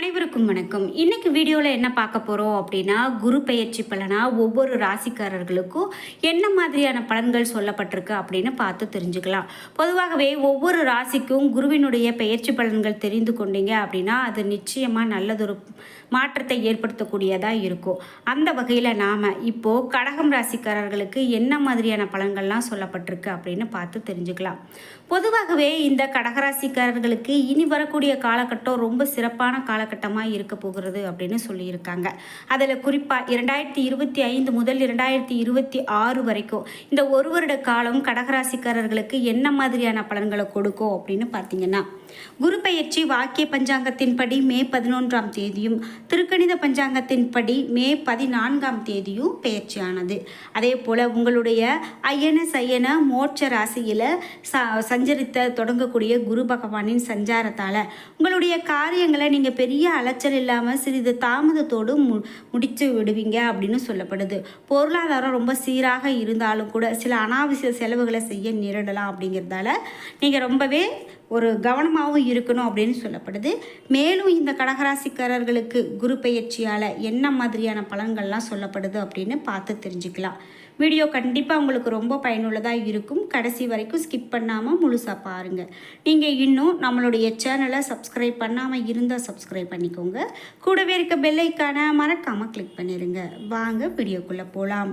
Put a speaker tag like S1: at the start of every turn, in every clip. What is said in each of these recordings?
S1: அனைவருக்கும் வணக்கம். இன்னைக்கு வீடியோவில் என்ன பார்க்க போகிறோம் அப்படின்னா குரு பெயர்ச்சி பலனா ஒவ்வொரு ராசிக்காரர்களுக்கும் என்ன மாதிரியான பலன்கள் சொல்லப்பட்டிருக்கு அப்படின்னு பார்த்து தெரிஞ்சுக்கலாம். பொதுவாகவே ஒவ்வொரு ராசிக்கும் குருவினுடைய பெயர்ச்சி பலன்கள் தெரிந்து கொண்டீங்க அப்படின்னா அது நிச்சயமாக நல்லதொரு மாற்றத்தை ஏற்படுத்தக்கூடியதாக இருக்கும். அந்த வகையில் நாம் இப்போது கடகம் ராசிக்காரர்களுக்கு என்ன மாதிரியான பலன்கள்லாம் சொல்லப்பட்டிருக்கு அப்படின்னு பார்த்து தெரிஞ்சுக்கலாம். பொதுவாகவே இந்த கடகராசிக்காரர்களுக்கு இனி வரக்கூடிய காலகட்டம் ரொம்ப சிறப்பான காலகட்டமாக இருக்க போகிறது அப்படின்னு சொல்லியிருக்காங்க. அதில் குறிப்பாக இரண்டாயிரத்தி இருபத்தி ஐந்து முதல் இரண்டாயிரத்தி இருபத்தி ஆறு வரைக்கும் இந்த ஒரு வருட காலம் கடகராசிக்காரர்களுக்கு என்ன மாதிரியான பலன்களை கொடுக்கும் அப்படின்னு பார்த்தீங்கன்னா குரு பயிற்சி வாக்கிய பஞ்சாங்கத்தின்படி மே பதினொன்றாம் தேதியும் திருக்கணித பஞ்சாங்கத்தின்படி மே பதினான்காம் தேதியும் பயிற்சியானது அதே போல் உங்களுடைய ஐயன சையன மோட்ச ராசியில் ச சஞ்சரித்த தொடங்கக்கூடிய குரு பகவானின் சஞ்சாரத்தால் உங்களுடைய காரியங்களை நீங்கள் பெரிய அலைச்சல் இல்லாமல் சிறிது தாமதத்தோடு மு முடித்து விடுவீங்க அப்படின்னு சொல்லப்படுது. பொருளாதாரம் ரொம்ப சீராக இருந்தாலும் கூட சில அனாவசிய செலவுகளை செய்ய நேரிடலாம் அப்படிங்கிறதால நீங்கள் ரொம்பவே ஒரு கவனமாகவும் இருக்கணும் அப்படின்னு சொல்லப்படுது. மேலும் இந்த கடகராசிக்காரர்களுக்கு குரு பயிற்சியால் என்ன மாதிரியான பலன்கள்லாம் சொல்லப்படுது அப்படின்னு பார்த்து தெரிஞ்சுக்கலாம். வீடியோ கண்டிப்பாக உங்களுக்கு ரொம்ப பயனுள்ளதாக இருக்கும். கடைசி வரைக்கும் ஸ்கிப் பண்ணாமல் முழுசாக பாருங்கள் நீங்கள் இன்னும் நம்மளுடைய சேனலை சப்ஸ்கிரைப் பண்ணாமல் இருந்தால் சப்ஸ்கிரைப் பண்ணிக்கோங்க. கூடவே இருக்க பெல்லைக்கான மறக்காமல் கிளிக் பண்ணிடுங்க வாங்க வீடியோக்குள்ளே போகலாம்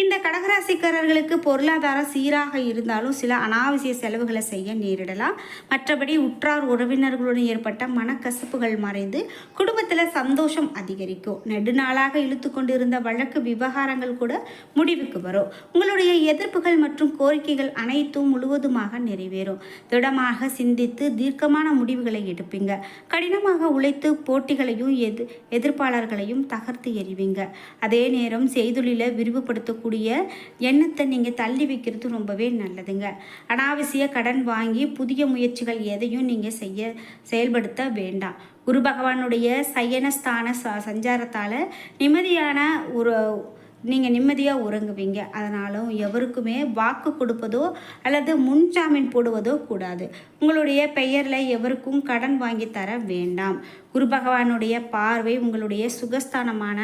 S1: இந்த கடகராசிக்காரர்களுக்கு பொருளாதாரம் சீராக இருந்தாலும் சில அனாவசிய செலவுகளை செய்ய நேரிடலாம். மற்றபடி உற்றார் உறவினர்களுடன் ஏற்பட்ட மனக்கசப்புகள் மறைந்து குடும்பத்தில் சந்தோஷம் அதிகரிக்கும். நெடுநாளாக இழுத்து கொண்டிருந்த வழக்கு விவகாரங்கள் கூட முடிவுக்கு வரும். உங்களுடைய எதிர்ப்புகள் மற்றும் கோரிக்கைகள் அனைத்தும் முழுவதுமாக நிறைவேறும். திடமாக சிந்தித்து தீர்க்கமான முடிவுகளை எடுப்பீங்க. கடினமாக உழைத்து போட்டிகளையும் எதிர் எதிர்ப்பாளர்களையும் தகர்த்து எறிவீங்க. அதே நேரம் செய்தொழிலை விரிவுபடுத்த இருக்கக்கூடிய எண்ணத்தை நீங்கள் தள்ளி வைக்கிறது ரொம்பவே நல்லதுங்க. அனாவசிய கடன் வாங்கி புதிய முயற்சிகள் எதையும் நீங்கள் செய்ய செயல்படுத்த வேண்டாம். குரு பகவானுடைய சயனஸ்தான ச சஞ்சாரத்தால் நிம்மதியான ஒரு நீங்கள் நிம்மதியாக உறங்குவீங்க. அதனாலும் எவருக்குமே வாக்கு கொடுப்பதோ அல்லது முன்ஜாமீன் போடுவதோ கூடாது. உங்களுடைய பெயரில் எவருக்கும் கடன் வாங்கி தர வேண்டாம். குரு பகவானுடைய பார்வை உங்களுடைய சுகஸ்தானமான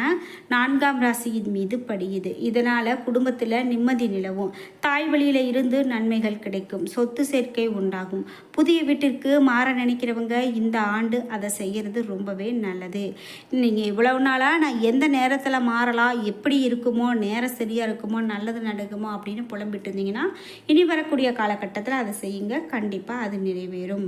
S1: நான்காம் ராசியின் மீது படியுது. இதனால் குடும்பத்தில் நிம்மதி நிலவும். தாய் வழியில் இருந்து நன்மைகள் கிடைக்கும். சொத்து சேர்க்கை உண்டாகும். புதிய வீட்டிற்கு மாற நினைக்கிறவங்க இந்த ஆண்டு அதை செய்கிறது ரொம்பவே நல்லது. நீங்கள் இவ்வளவு நாளாக நான் எந்த நேரத்தில் மாறலாம் எப்படி இருக்கும் இருக்குமோ நேரம் சரியாக இருக்குமோ நல்லது நடக்குமோ அப்படின்னு புலம்பிட்டு இருந்தீங்கன்னா இனி வரக்கூடிய காலகட்டத்தில் அதை செய்யுங்க. கண்டிப்பாக அது நிறைவேறும்.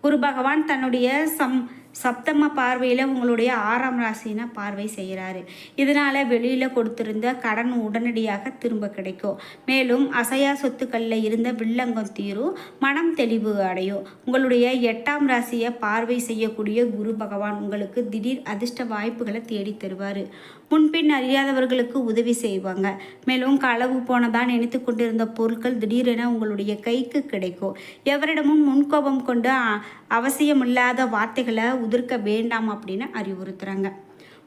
S1: குரு பகவான் தன்னுடைய சம் சப்தம பார்வையில் உங்களுடைய ஆறாம் ராசினா பார்வை செய்கிறாரு. இதனால் வெளியில் கொடுத்திருந்த கடன் உடனடியாக திரும்ப கிடைக்கும். மேலும் அசையா சொத்துக்களில் இருந்த வில்லங்கம் தீரும் மனம் தெளிவு அடையும். உங்களுடைய எட்டாம் ராசியை பார்வை செய்யக்கூடிய குரு பகவான் உங்களுக்கு திடீர் அதிர்ஷ்ட வாய்ப்புகளை தேடி தருவார். முன்பின் அறியாதவர்களுக்கு உதவி செய்வாங்க. மேலும் களவு போனதான் நினைத்து கொண்டிருந்த பொருட்கள் திடீரென உங்களுடைய கைக்கு கிடைக்கும். எவரிடமும் முன்கோபம் கொண்டு அவசியமில்லாத வார்த்தைகளை உதிர்க்க வேண்டாம் அப்படின்னு அறிவுறுத்துகிறாங்க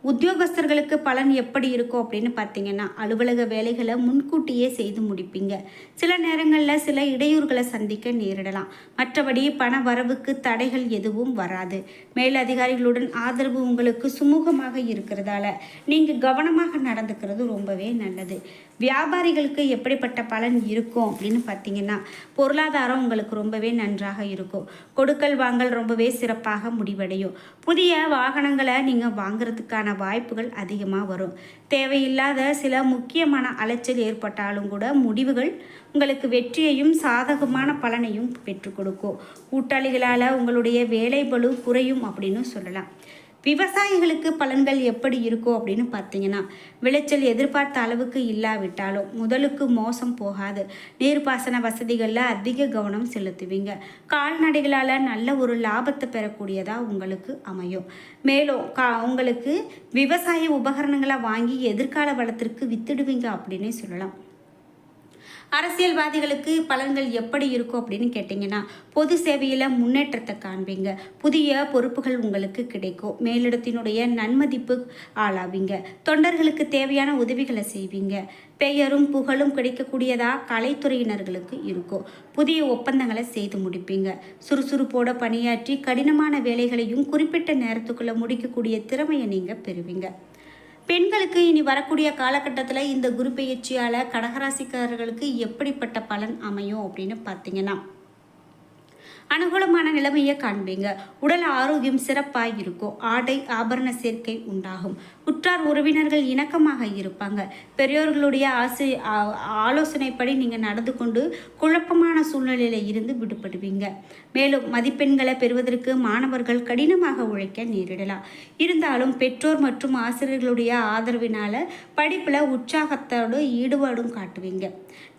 S1: உத்தியோகஸ்தர்களுக்கு பலன் எப்படி இருக்கும் அப்படின்னு பார்த்தீங்கன்னா அலுவலக வேலைகளை முன்கூட்டியே செய்து முடிப்பீங்க. சில நேரங்களில் சில இடையூறுகளை சந்திக்க நேரிடலாம். மற்றபடி பண வரவுக்கு தடைகள் எதுவும் வராது. மேலதிகாரிகளுடன் ஆதரவு உங்களுக்கு சுமூகமாக இருக்கிறதால நீங்கள் கவனமாக நடந்துக்கிறது ரொம்பவே நல்லது. வியாபாரிகளுக்கு எப்படிப்பட்ட பலன் இருக்கும் அப்படின்னு பார்த்தீங்கன்னா பொருளாதாரம் உங்களுக்கு ரொம்பவே நன்றாக இருக்கும். கொடுக்கல் வாங்கல் ரொம்பவே சிறப்பாக முடிவடையும். புதிய வாகனங்களை நீங்கள் வாங்குறதுக்கான வாய்ப்புகள் அதிகமாக வரும். தேவையில்லாத சில முக்கியமான அலைச்சல் ஏற்பட்டாலும் கூட முடிவுகள் உங்களுக்கு வெற்றியையும் சாதகமான பலனையும் பெற்றுக் கொடுக்கும். கூட்டாளிகளால் உங்களுடைய வேலை பளு குறையும் அப்படின்னு சொல்லலாம். விவசாயிகளுக்கு பலன்கள் எப்படி இருக்கும் அப்படின்னு பார்த்தீங்கன்னா விளைச்சல் எதிர்பார்த்த அளவுக்கு இல்லாவிட்டாலும் முதலுக்கு மோசம் போகாது. நீர்ப்பாசன வசதிகளில் அதிக கவனம் செலுத்துவீங்க. கால்நடைகளால் நல்ல ஒரு லாபத்தை பெறக்கூடியதாக உங்களுக்கு அமையும். மேலும் கா உங்களுக்கு விவசாய உபகரணங்களை வாங்கி எதிர்கால வளத்திற்கு வித்துடுவீங்க அப்படின்னு சொல்லலாம். அரசியல்வாதிகளுக்கு பலன்கள் எப்படி இருக்கும் அப்படின்னு கேட்டிங்கன்னா பொது சேவையில் முன்னேற்றத்தை காண்பீங்க. புதிய பொறுப்புகள் உங்களுக்கு கிடைக்கும். மேலிடத்தினுடைய நன்மதிப்பு ஆளாவீங்க. தொண்டர்களுக்கு தேவையான உதவிகளை செய்வீங்க. பெயரும் புகழும் கிடைக்கக்கூடியதாக கலைத்துறையினர்களுக்கு இருக்கும். புதிய ஒப்பந்தங்களை செய்து முடிப்பீங்க. சுறுசுறுப்போட பணியாற்றி கடினமான வேலைகளையும் குறிப்பிட்ட நேரத்துக்குள்ளே முடிக்கக்கூடிய திறமையை நீங்கள் பெறுவீங்க. பெண்களுக்கு இனி வரக்கூடிய காலகட்டத்தில் இந்த குரு பெயர்ச்சியால் கடகராசிக்காரர்களுக்கு எப்படிப்பட்ட பலன் அமையும் அப்படின்னு பார்த்தீங்கன்னா அனுகூலமான நிலைமையை காண்பீங்க. உடல் ஆரோக்கியம் சிறப்பாக இருக்கும். ஆடை ஆபரண சேர்க்கை உண்டாகும். உற்றார் உறவினர்கள் இணக்கமாக இருப்பாங்க. பெரியோர்களுடைய ஆசை ஆலோசனைப்படி நீங்கள் நடந்து கொண்டு குழப்பமான சூழ்நிலையில் இருந்து விடுபடுவீங்க. மேலும் மதிப்பெண்களை பெறுவதற்கு மாணவர்கள் கடினமாக உழைக்க நேரிடலாம். இருந்தாலும் பெற்றோர் மற்றும் ஆசிரியர்களுடைய ஆதரவினால் படிப்பில் உற்சாகத்தோடு ஈடுபாடும் காட்டுவீங்க.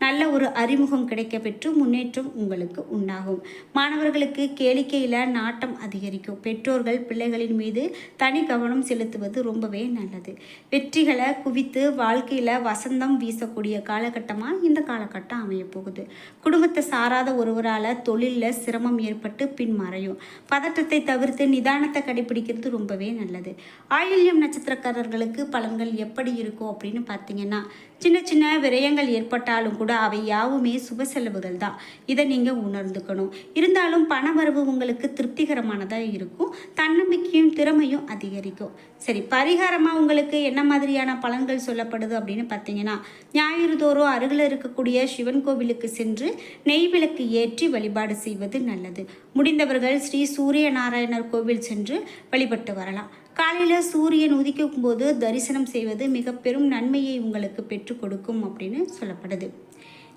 S1: நல்ல ஒரு அறிமுகம் கிடைக்க பெற்று முன்னேற்றம் உங்களுக்கு உண்டாகும். மாணவர்களுக்கு கேளிக்கையில் நாட்டம் அதிகரிக்கும். பெற்றோர்கள் பிள்ளைகளின் மீது தனி கவனம் செலுத்துவது ரொம்பவே நல்லது. வெற்றிகளை குவித்து வாழ்க்கையில் வசந்தம் வீசக்கூடிய காலகட்டமாக இந்த காலகட்டம் அமைய போகுது. குடும்பத்தை சாராத ஒருவரால் தொழிலில் சிரமம் ஏற்பட்டு பின் மறையும் பதற்றத்தை தவிர்த்து நிதானத்தை கடைபிடிக்கிறது ரொம்பவே நல்லது. ஆயில்யம் நட்சத்திரக்காரர்களுக்கு பலன்கள் எப்படி இருக்கும் அப்படின்னு பார்த்தீங்கன்னா சின்ன சின்ன விரயங்கள் ஏற்பட்டாலும் கூட அவை யாவுமே சுப செலவுகள் தான். இதை நீங்கள் உணர்ந்துக்கணும். இருந்தாலும் பணவரவு உங்களுக்கு திருப்திகரமானதாக இருக்கும். தன்னம்பிக்கையும் திறமையும் அதிகரிக்கும். சரி பரிகாரமாக உங்களுக்கு என்ன மாதிரியான பலன்கள் சொல்லப்படுது அப்படின்னு பார்த்தீங்கன்னா ஞாயிறு தோறும் அருகில் இருக்கக்கூடிய சிவன் கோவிலுக்கு சென்று நெய் விளக்கு ஏற்றி வழிபாடு செய்வது நல்லது. முடிந்தவர்கள் ஸ்ரீ சூரிய நாராயணர் கோவில் சென்று வழிபட்டு வரலாம். காலையில் சூரியன் உதிக்கும் போது தரிசனம் செய்வது மிக பெரும் நன்மையை உங்களுக்கு பெற்றுக் கொடுக்கும் அப்படின்னு சொல்லப்படுது.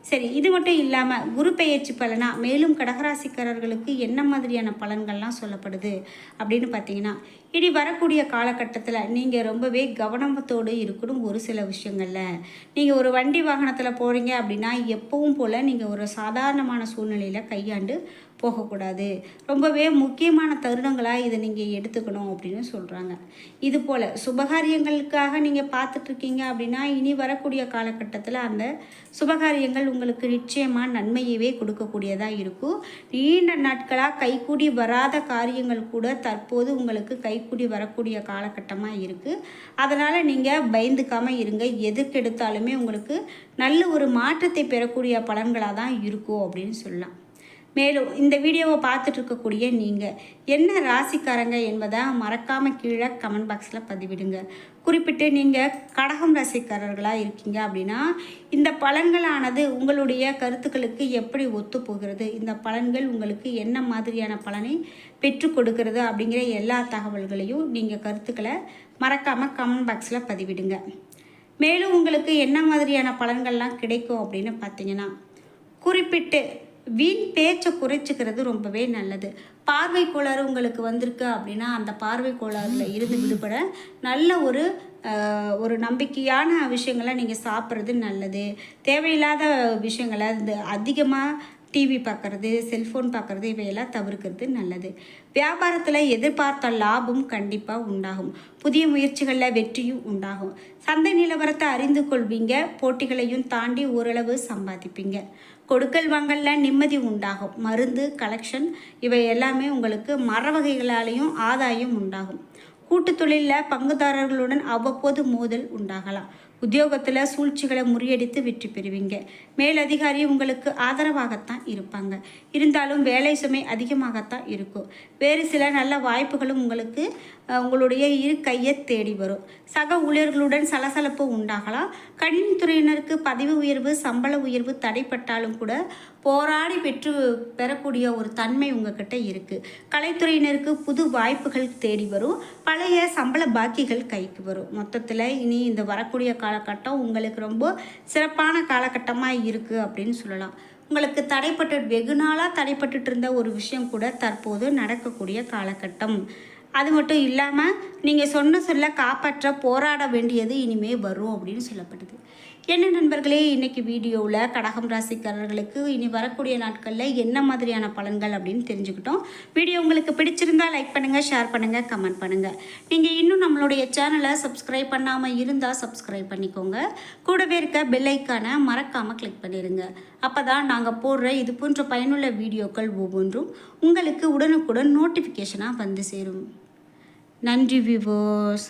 S1: சரி இது மட்டும் இல்லாமல் குரு பெயர்ச்சி பலனா மேலும் கடகராசிக்காரர்களுக்கு என்ன மாதிரியான பலன்கள்லாம் சொல்லப்படுது அப்படின்னு பார்த்தீங்கன்னா இனி வரக்கூடிய காலகட்டத்தில் நீங்கள் ரொம்பவே கவனத்தோடு இருக்கணும் ஒரு சில விஷயங்களில். நீங்கள் ஒரு வண்டி வாகனத்தில் போகிறீங்க அப்படின்னா எப்பவும் போல் நீங்கள் ஒரு சாதாரணமான சூழ்நிலையில் கையாண்டு போகக்கூடாது. ரொம்பவே முக்கியமான தருணங்களாக இதை நீங்கள் எடுத்துக்கணும் அப்படின்னு சொல்கிறாங்க இது போல் சுபகாரியங்களுக்காக நீங்கள் பார்த்துட்ருக்கீங்க அப்படின்னா இனி வரக்கூடிய காலகட்டத்தில் அந்த சுபகாரியங்கள் உங்களுக்கு நிச்சயமாக நன்மையவே கொடுக்கக்கூடியதாக இருக்கும். நீண்ட நாட்களாக கைக்கூடி வராத காரியங்கள் கூட தற்போது உங்களுக்கு கைக்கூடி வரக்கூடிய காலகட்டமாக இருக்குது அதனால் நீங்கள் பயந்துக்காமல் இருங்க. எதுக்கு எடுத்தாலுமே உங்களுக்கு நல்ல ஒரு மாற்றத்தை பெறக்கூடிய பலன்களாக தான் இருக்கும் அப்படின்னு சொல்லலாம். மேலும் இந்த வீடியோவை பார்த்துட்டு இருக்கக்கூடிய நீங்கள் என்ன ராசிக்காரங்க என்பதை மறக்காமல் கீழே கமெண்ட் பாக்ஸில் பதிவிடுங்க. குறிப்பிட்டு நீங்கள் கடகம் ராசிக்காரர்களாக இருக்கீங்க அப்படின்னா இந்த பலன்களானது உங்களுடைய கருத்துக்களுக்கு எப்படி ஒத்து போகிறது? இந்த பலன்கள் உங்களுக்கு என்ன மாதிரியான பலனை பெற்று கொடுக்கிறது அப்படிங்கிற எல்லா தகவல்களையும் நீங்கள் கருத்துக்களை மறக்காமல் கமெண்ட் பாக்ஸில் பதிவிடுங்க. மேலும் உங்களுக்கு என்ன மாதிரியான பலன்கள்லாம் கிடைக்கும் அப்படின்னு பார்த்தீங்கன்னா குறிப்பிட்டு வீண் பேச்சை குறைச்சிக்கிறது ரொம்பவே நல்லது. பார்வை கோளாறு உங்களுக்கு வந்திருக்கு அப்படின்னா அந்த பார்வை கோளாறுல இருந்து விடுபட நல்ல ஒரு ஒரு நம்பிக்கையான விஷயங்களை நீங்கள் சாப்பிட்றது நல்லது. தேவையில்லாத விஷயங்களை இந்த அதிகமாக டிவி பார்க்குறது செல்ஃபோன் பார்க்குறது இவையெல்லாம் தவிர்க்கிறது நல்லது. வியாபாரத்தில் எதிர்பார்த்த லாபம் கண்டிப்பாக உண்டாகும். புதிய முயற்சிகளில் வெற்றியும் உண்டாகும். சந்தை நிலவரத்தை அறிந்து கொள்வீங்க. போட்டிகளையும் தாண்டி ஓரளவு சம்பாதிப்பீங்க. கொடுக்கல் வாங்கல்ல நிம்மதி உண்டாகும். மருந்து கலெக்ஷன் இவை எல்லாமே உங்களுக்கு மர வகைகளாலேயும் ஆதாயம் உண்டாகும். கூட்டு தொழிலில் பங்குதாரர்களுடன் அவ்வப்போது மோதல் உண்டாகலாம். உத்தியோகத்தில் சூழ்ச்சிகளை முறியடித்து வெற்றி பெறுவீங்க. மேலதிகாரி உங்களுக்கு ஆதரவாகத்தான் இருப்பாங்க. இருந்தாலும் வேலை சுமை அதிகமாகத்தான் இருக்கும். வேறு சில நல்ல வாய்ப்புகளும் உங்களுக்கு உங்களுடைய இரு கையை தேடி வரும். சக ஊழியர்களுடன் சலசலப்பு உண்டாகலாம். கணினித்துறையினருக்கு பதவி உயர்வு சம்பள உயர்வு தடைப்பட்டாலும் கூட போராடி பெற்று பெறக்கூடிய ஒரு தன்மை உங்ககிட்ட இருக்குது கலைத்துறையினருக்கு புது வாய்ப்புகள் தேடி வரும். பழைய சம்பள பாக்கிகள் கைக்கு வரும். மொத்தத்தில் இனி இந்த வரக்கூடிய காலகட்டம் உங்களுக்கு ரொம்ப சிறப்பான காலகட்டமாக இருக்குது அப்படின்னு சொல்லலாம். உங்களுக்கு தடைப்பட்டு வெகு நாளாக தடைப்பட்டு இருந்த ஒரு விஷயம் கூட தற்போது நடக்கக்கூடிய காலகட்டம். அது மட்டும் இல்லாமல் நீங்கள் சொன்ன சொல்ல காப்பாற்ற போராட வேண்டியது இனிமே வரும் அப்படின்னு சொல்லப்படுது என்ன நண்பர்களே இன்னைக்கு வீடியோவில் கடகம் ராசிக்காரர்களுக்கு இனி வரக்கூடிய நாட்களில் என்ன மாதிரியான பலன்கள் அப்படின்னு தெரிஞ்சுக்கிட்டோம். வீடியோ உங்களுக்கு பிடிச்சிருந்தா லைக் பண்ணுங்கள் ஷேர் பண்ணுங்கள் கமெண்ட் பண்ணுங்கள் நீங்கள் இன்னும் நம்மளுடைய சேனலை சப்ஸ்கிரைப் பண்ணாமல் இருந்தால் சப்ஸ்கிரைப் பண்ணிக்கோங்க. கூடவே இருக்க பெல் மறக்காமல் கிளிக் பண்ணிடுங்க அப்போ தான் நாங்கள் போடுற இது போன்ற பயனுள்ள வீடியோக்கள் ஒவ்வொன்றும் உங்களுக்கு உடனுக்குடன் நோட்டிஃபிகேஷனாக வந்து சேரும். நன்றி விவோஸ்